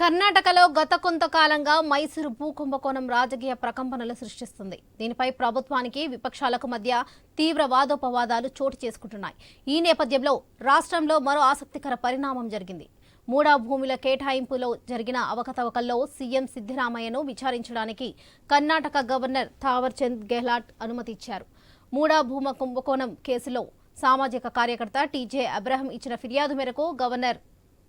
కర్ణాటకలో గత కొంతకాలంగా మైసూరు భూ కుంభకోణం రాజకీయ ప్రకంపనలు సృష్టిస్తుంది. దీనిపై ప్రభుత్వానికి విపక్షాలకు మధ్య తీవ్ర వాదోపవాదాలు చోటు చేసుకుంటున్నాయి. ఈ నేపథ్యంలో రాష్ట్రంలో మరో ఆసక్తికర పరిణామం జరిగింది. మూడా భూముల కేటాయింపులో జరిగిన అవకతవకల్లో సీఎం సిద్దిరామయ్యను విచారించడానికి కర్ణాటక గవర్నర్ థావర్చంద్ గెహ్లాట్ అనుమతి ఇచ్చారు మూడా భూమ కుంభకోణం కేసులో సామాజిక కార్యకర్త టీజే అబ్రహం ఇచ్చిన ఫిర్యాదు మేరకు గవర్నర్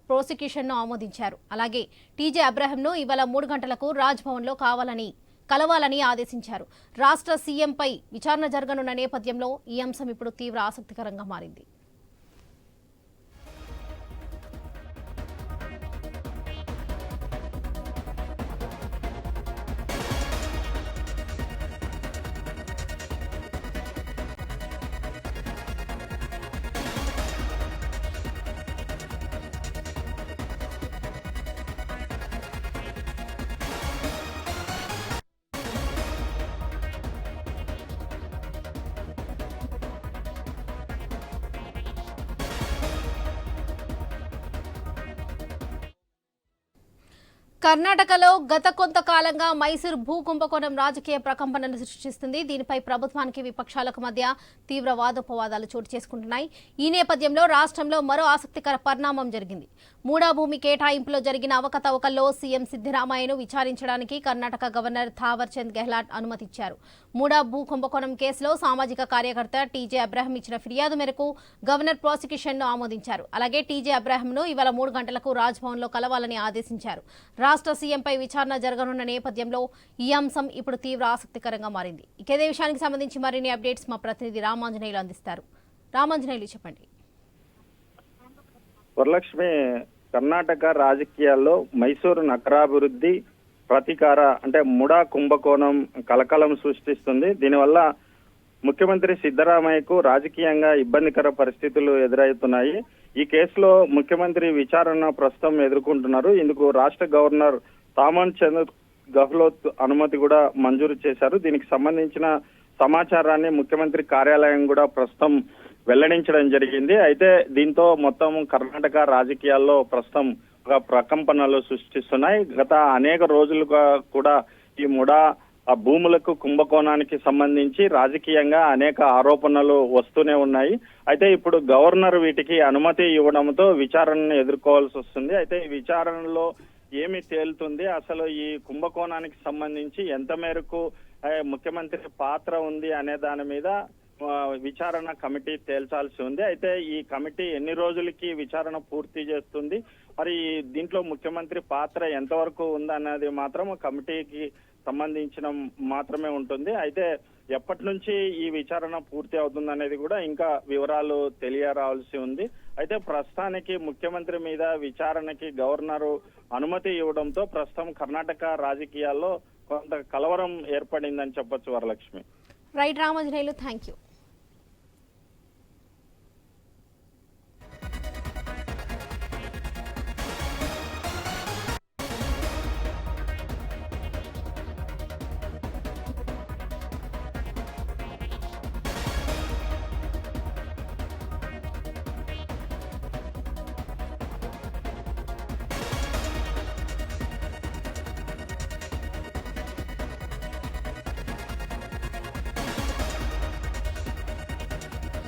ప్రాసిక్యూషన్ను ఆమోదించారు. అలాగే టీజే అబ్రహంను ఇవాళ మూడు గంటలకు రాజ్భవన్లో కావాలని కలవాలని ఆదేశించారు. రాష్ట్ర సీఎంపై విచారణ జరగనున్న నేపథ్యంలో ఈ అంశం ఇప్పుడు తీవ్ర ఆసక్తికరంగా మారింది. కర్ణాటకలో గత కొంతకాలంగా మైసూర్ భూ కుంభకోణం రాజకీయ ప్రకంపనను సృష్టిస్తుంది. దీనిపై ప్రభుత్వానికి విపక్షాలకు మధ్య తీవ్ర వాదోపవాదాలు చోటు చేసుకుంటున్నాయి. ఈ నేపథ్యంలో రాష్ట్రంలో మరో ఆసక్తికర పరిణామం జరిగింది. మూడా భూమి కేటాయింపులో జరిగిన అవకతవకల్లో సీఎం సిద్దిరామయ్యను విచారించడానికి కర్ణాటక గవర్నర్ థావర్ చంద్ గెహ్లాట్ అనుమతిచ్చారు. మూడా భూ కుంభకోణం కేసులో సామాజిక కార్యకర్త టీజే అబ్రహం ఇచ్చిన ఫిర్యాదు మేరకు గవర్నర్ ప్రాసిక్యూషన్ను ఆమోదించారు. అలాగే టీజే అబ్రహంను ఇవాళ మూడు గంటలకు రాజ్భవన్లో కలవాలని ఆదేశించారు. రాష్ట్ర సీఎంపై విచారణ జరగనున్న నేపథ్యంలో ఈ అంశం ఇప్పుడు తీవ్ర ఆసక్తికరంగా మారింది. ఇకేదే విషయానికి సంబంధించి మరిన్ని అప్డేట్స్ మా ప్రతినిధి రామాంజనేయులు అందిస్తారు. రామాంజనేయులు చెప్పండి. వరలక్ష్మి కర్ణాటక రాజకీయాల్లో మైసూరు నగరాభివృద్ధి ప్రతీకార అంటే ముడా కుంభకోణం కలకలం సృష్టిస్తుంది. దీనివల్ల ముఖ్యమంత్రి సిద్ధరామయ్యకు రాజకీయంగా ఇబ్బందికర పరిస్థితులు ఎదురవుతున్నాయి. ఈ కేసులో ముఖ్యమంత్రి విచారణ ప్రస్తుతం ఎదుర్కొంటున్నారు. ఇందుకు రాష్ట్ర గవర్నర్ తామన్ చంద్ గహ్లోత్ అనుమతి కూడా మంజూరు చేశారు. దీనికి సంబంధించిన సమాచారాన్ని ముఖ్యమంత్రి కార్యాలయం కూడా ప్రస్తుతం వెల్లడించడం జరిగింది. అయితే దీంతో మొత్తం కర్ణాటక రాజకీయాల్లో ప్రస్తుతం ఒక ప్రకంపనలు సృష్టిస్తున్నాయి. గత అనేక రోజులుగా కూడా ఈ ముడా ఆ భూములకు కుంభకోణానికి సంబంధించి రాజకీయంగా అనేక ఆరోపణలు వస్తూనే ఉన్నాయి. అయితే ఇప్పుడు గవర్నర్ వీటికి అనుమతి ఇవ్వడంతో విచారణను ఎదుర్కోవాల్సి వస్తుంది. అయితే ఈ విచారణలో ఏమి తేలుతుంది? అసలు ఈ కుంభకోణానికి సంబంధించి ఎంత మేరకు ముఖ్యమంత్రి పాత్ర ఉంది అనే దాని మీద విచారణ కమిటీ తేల్చాల్సి ఉంది. అయితే ఈ కమిటీ ఎన్ని రోజులకి విచారణ పూర్తి చేస్తుంది? మరి దీంట్లో ముఖ్యమంత్రి పాత్ర ఎంతవరకు ఉందన్నది మాత్రం కమిటీకి సంబంధించిన మాత్రమే ఉంటుంది. అయితే ఎప్పటి నుంచి ఈ విచారణ పూర్తి అవుతుంది అనేది కూడా ఇంకా వివరాలు తెలియరావాల్సి ఉంది. అయితే ప్రస్తుతానికి ముఖ్యమంత్రి మీద విచారణకి గవర్నరు అనుమతి ఇవ్వడంతో ప్రస్తుతం కర్ణాటక రాజకీయాల్లో కొంత కలవరం ఏర్పడిందని చెప్పొచ్చు Varalakshmi. Right Ramanjaneyulu thank you